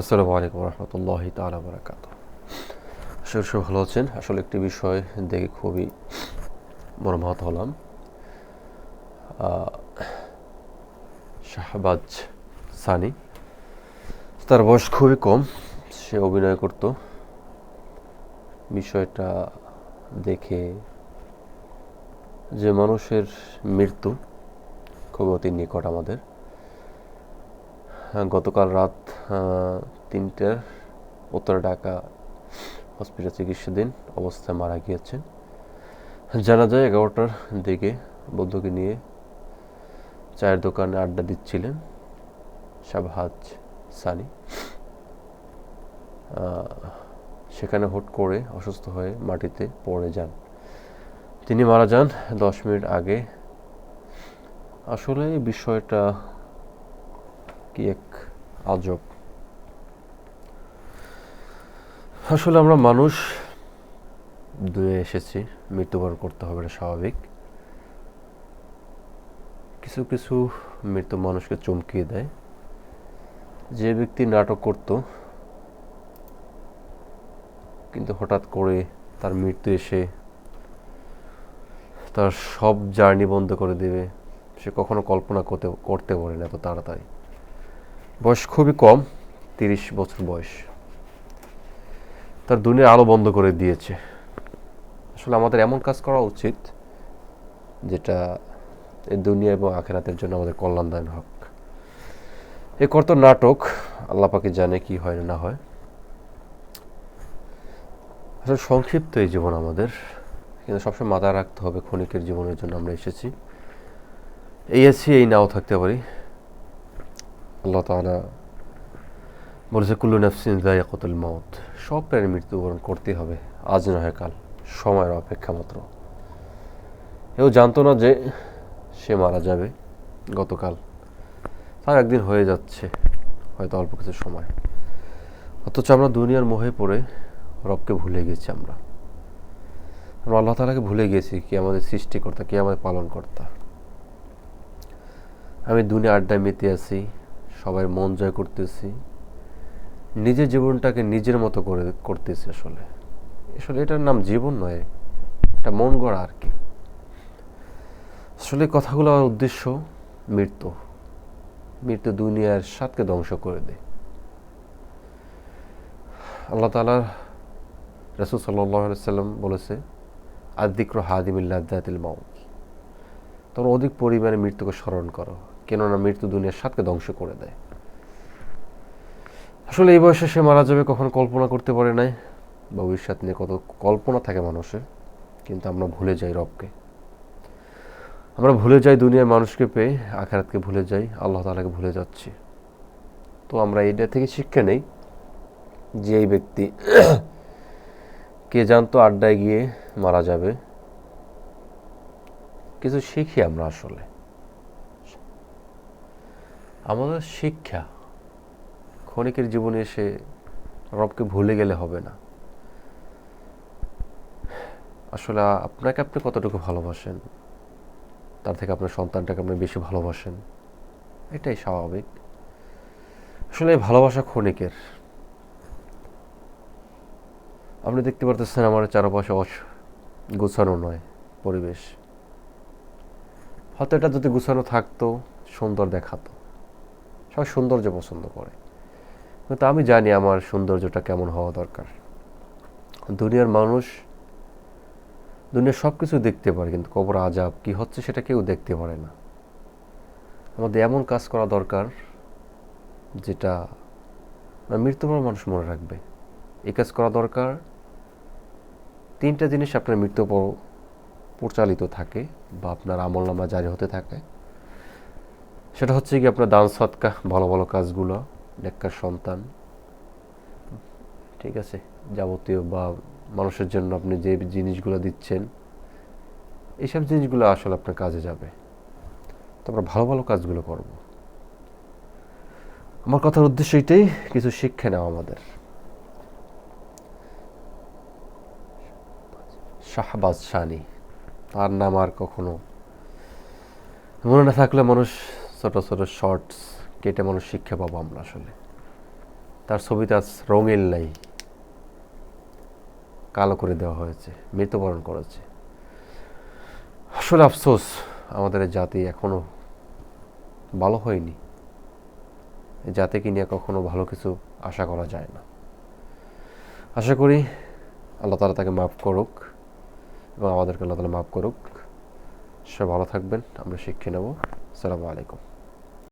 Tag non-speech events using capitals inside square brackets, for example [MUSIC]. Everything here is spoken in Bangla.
আসসালামু আলাইকুম রহমতুল্লাহ তালা বরাকাত আসলে সব ভালো আছেন। আসলে একটি বিষয় দেখে খুবই মর্মাহত হলাম। শাহবাজ সানি, তার বয়স খুবই কম, সে অভিনয় করত। বিষয়টা দেখে যে মানুষের মৃত্যু খুবই অতি নিকট আমাদের। গতকাল রাত তিনটার উত্তর ঢাকা হসপিটাল চিকিৎসাধীন অবস্থায় মারা গিয়েছেন। জানা যায় এগারোটার দিকে বন্ধুকে নিয়ে চায়ের দোকানে আড্ডা দিচ্ছিলেন শাবহাজ সানি। সেখানে হুট করে অসুস্থ হয়ে মাটিতে পড়ে যান। তিনি মারা যান দশ মিনিট আগে। আসলে বিষয়টা কি এক আজব আসলে আমরা মানুষ দুয়ে এসেছি, মৃত্যুবরণ করতে হবে এটা স্বাভাবিক। কিছু কিছু মৃত্যু মানুষকে চমকিয়ে দেয়। যে ব্যক্তি নাটক করত, কিন্তু হঠাৎ করে তার মৃত্যু এসে তার সব জার্নি বন্ধ করে দেবে, সে কখনো কল্পনা করতে করতে পারে না এত তাড়াতাড়ি। বয়স খুবই কম, তিরিশ বছর বয়স। তার দুনিয়া আলো বন্ধ করে দিয়েছে। আসলে আমাদের এমন কাজ করা উচিত যেটা এই দুনিয়া এবং আখেরাতের জন্য আমাদের কল্যাণদায়ন হোক। এ কত নাটক, আল্লাহ পাকে জানে কি হয় না হয়। আসলে সংক্ষিপ্ত এই জীবন আমাদের, কিন্তু সবসময় মাথায় রাখতে হবে ক্ষণিকের জীবনের জন্য আমরা এসেছি। এই আছি এই নাও থাকতে পারি। আল্লাহ তাআলা বলেছে, কুল্লু নাফসিন যায়িকাতুল মউত। সব প্রাণীর মৃত্যুবরণ করতেই হবে। আজ নয় কাল। সময়ের অপেক্ষা মাত্র। এও জানতো না যে সে মারা যাবে গতকাল। তার একদিন হয়ে যাচ্ছে, হয়তো অল্প কিছু সময়। অথচ আমরা দুনিয়ার মোহে পড়ে রবকে ভুলে গেছি আমরা। আমরা আল্লাহ তালাকে ভুলে গেছি, কি আমাদের সৃষ্টিকর্তা, কে আমাদের পালনকর্তা। আমি দুনিয়া আড্ডায় মেতে আছি সবাই মন জয় করতেছি। নিজের জীবনটাকে নিজের মতো করে করতেছি আসলে। আসলে এটার নাম জীবন নয় এটা মন গড়া আর কি। আসলে কথাগুলো আমার উদ্দেশ্য মৃত্যু। মৃত্যু দুনিয়ার সাতকে ধ্বংস করে দেয়। আল্লাহ তালার রসুল সাল্লাম বলেছে আদিক্র হাদিমিল্লাদিল মাউত। তোমরা অধিক পরিমাণে মৃত্যুকে স্মরণ করো। কেননা মৃত্যু দুনিয়ার সাতকে ধ্বংস করে দেয়। আসলে এই বয়সে সে মারা যাবে কখন কল্পনা করতে পারে নাই। ভবিষ্যৎ নিয়ে কত কল্পনা থাকে মানুষের, কিন্তু আমরা ভুলে যাই রবকে। আমরা ভুলে যাই দুনিয়ার মানুষকে পেয়ে, আখেরাতকে ভুলে যাই, আল্লাহ তালাকে ভুলে যাচ্ছি। তো আমরা এটা থেকে শিক্ষা নেই যে এই ব্যক্তি [CLEARS THROAT] কে জানতো আড্ডায় গিয়ে মারা যাবে। কিছু শিখি আমরা আসলে। আমাদের শিক্ষা ক্ষণিকের জীবনে এসে রবকে ভুলে গেলে হবে না। আসলে আপনাকে আপনি কতটুকু ভালোবাসেন? তার থেকে আপনার সন্তানটাকে আপনি বেশি ভালোবাসেন? এটাই স্বাভাবিক। আসলে ভালোবাসা ক্ষণিকের। আপনি দেখতে পারতেছেন আমার চারপাশে অস- গোছানো নয় পরিবেশ। হয়তো এটা যদি গুছানো থাকতো, সুন্দর দেখাতো। সবাই সৌন্দর্য পছন্দ করে। কিন্তু আমি জানি আমার সৌন্দর্যটা কেমন হওয়া দরকার। দুনিয়ার মানুষ দুনিয়ার সব কিছু দেখতে পারে, কিন্তু কবর আজাব কি হচ্ছে সেটা কেউ দেখতে পারে না। আমাদের এমন কাজ করা দরকার যেটা মৃত্যুর মানুষ মনে রাখবে। এই কাজ করা দরকার। তিনটা জিনিস আপনার মৃত্যু পর পরিচালিত থাকে বা আপনার আমল নামা জারি হতে থাকে। সেটা হচ্ছে কি আপনার দান সৎকা ভালো ভালো কাজগুলো, নেককার সন্তান। ঠিক আছে? যাবতীয় বা মানুষের জন্য আপনি যে জিনিসগুলো দিচ্ছেন এইসব জিনিসগুলো আসলে আপনার কাজে যাবে। তো আমরা ভালো ভালো কাজগুলো করব। আমার কথার উদ্দেশ্য এটাই, কিছু শিক্ষা নেওয়া আমাদের। শাহবাজ শানি, তার নাম আর কখনো মনে না থাকলে মানুষ ছোট ছোট শর্টস কেটে মানুষ শিক্ষা পাবো আমরা আসলে। তার ছবিতে আজ নাই কালো করে দেওয়া হয়েছে, মৃত্যুবরণ করেছে। আসলে আফসোস, আমাদের জাতি এখনও ভালো হয়নি। জাতিকে নিয়ে কখনো ভালো কিছু আশা করা যায় না। আশা করি আল্লাহ তালা তাকে মাফ করুক এবং আমাদেরকে আল্লাহ তালা মাফ করুক। সে ভালো থাকবেন, আমরা শিক্ষা নেব। আসসালামু আলাইকুম।